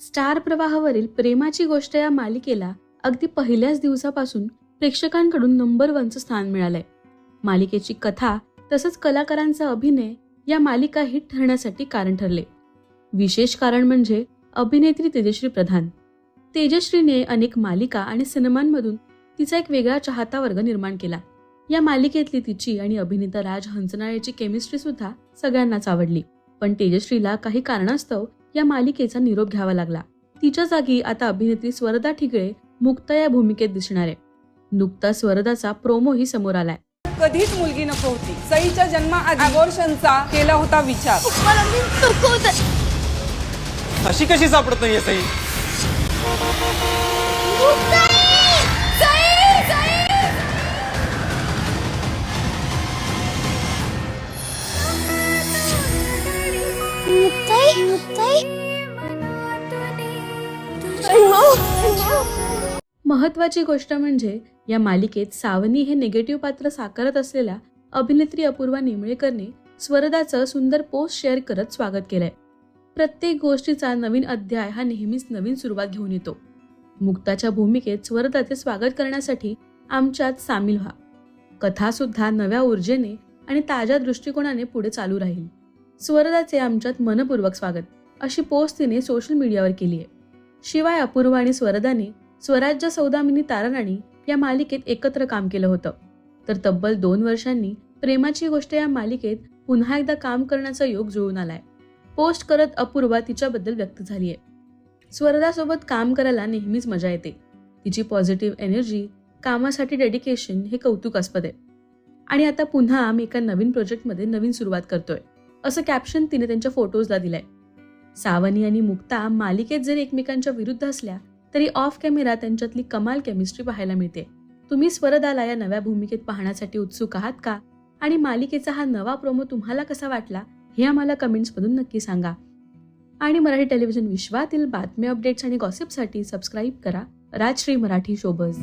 Star प्रवाहावरील प्रेमाची गोष्ट या मालिकेला अगदी पहिल्याच दिवसापासून प्रेक्षकांकडून नंबर वनचं स्थान मिळालंय. मालिकेची कथा तसंच कलाकारांचा अभिनय या मालिका हिट ठरण्यासाठी कारण ठरले. विशेष कारण म्हणजे अभिनेत्री तेजश्री प्रधान. तेजश्रीने अनेक मालिका आणि सिनेमांमधून तिचा एक वेगळा चाहता वर्ग निर्माण केला. या मालिकेतली तिची आणि अभिनेता राज हंचनाळेची केमिस्ट्री सुद्धा सगळ्यांनाच आवडली. पण तेजश्रीला काही कारणास्तव या मालिकेचा निरोप घ्यावा लागला. तिच्या जागी आता अभिनेत्री स्वरदा ठिगळे मुक्ता या भूमिकेत दिसणार आहे. नुकता स्वरदाचा प्रोमोही समोर आलाय. कधीच मुलगी नको होती. सईच्या जन्माआधी अबॉर्शनचा केला होता विचार. अशी कशी सापडत नाहीये सई? मुक्ताई? महत्वाची गोष्ट म्हणजे या मालिकेत सावनी हे निगेटिव्ह पात्र साकारत असलेल्या अभिनेत्री अपूर्वा निमळेकरने स्वरदाचं सुंदर पोस्ट शेअर करत स्वागत केलंय. प्रत्येक गोष्टीचा नवीन अध्याय हा नेहमीच नवीन सुरुवात घेऊन येतो. मुक्ताच्या भूमिकेत स्वरदाचे स्वागत करण्यासाठी आमच्यात सामील व्हा. कथा सुद्धा नव्या ऊर्जेने आणि ताज्या दृष्टिकोनाने पुढे चालू राहील. स्वरदाचे आमच्यात मनपूर्वक स्वागत अशी पोस्ट तिने सोशल मीडियावर केली आहे शिवाय अपूर्व आणि स्वरदाने स्वराज्य सौदामिनी ताराराणी या मालिकेत एकत्र काम केलं होतं. तर तब्बल दोन वर्षांनी प्रेमाची गोष्ट या मालिकेत पुन्हा एकदा काम करण्याचा योग जुळून आलाय. पोस्ट करत अपूर्वा तिच्याबद्दल व्यक्त झालीय. स्वरदासोबत काम करायला नेहमीच मजा येते. तिची पॉझिटिव्ह एनर्जी कामासाठी डेडिकेशन हे कौतुकास्पद आहे. आणि आता पुन्हा आम्ही एका नवीन प्रोजेक्टमध्ये नवीन सुरुवात करतोय. असं कॅप्शन तिने त्यांच्या फोटोजला दिलंय. सावनी आणि मुक्ता मालिकेत जरी एकमेकांच्या विरुद्ध असल्या तरी ऑफ कॅमेरा त्यांच्यातली कमाल केमिस्ट्री पाहायला मिळते. तुम्ही स्वरदाला या नव्या भूमिकेत पाहण्यासाठी उत्सुक आहात का? आणि मालिकेचा हा नवा प्रोमो तुम्हाला कसा वाटला हे आम्हाला कमेंट्समधून नक्की सांगा. आणि मराठी टेलिव्हिजन विश्वातील बातम्या अपडेट्स आणि गॉसिपसाठी सबस्क्राईब करा. राजश्री मराठी शोबज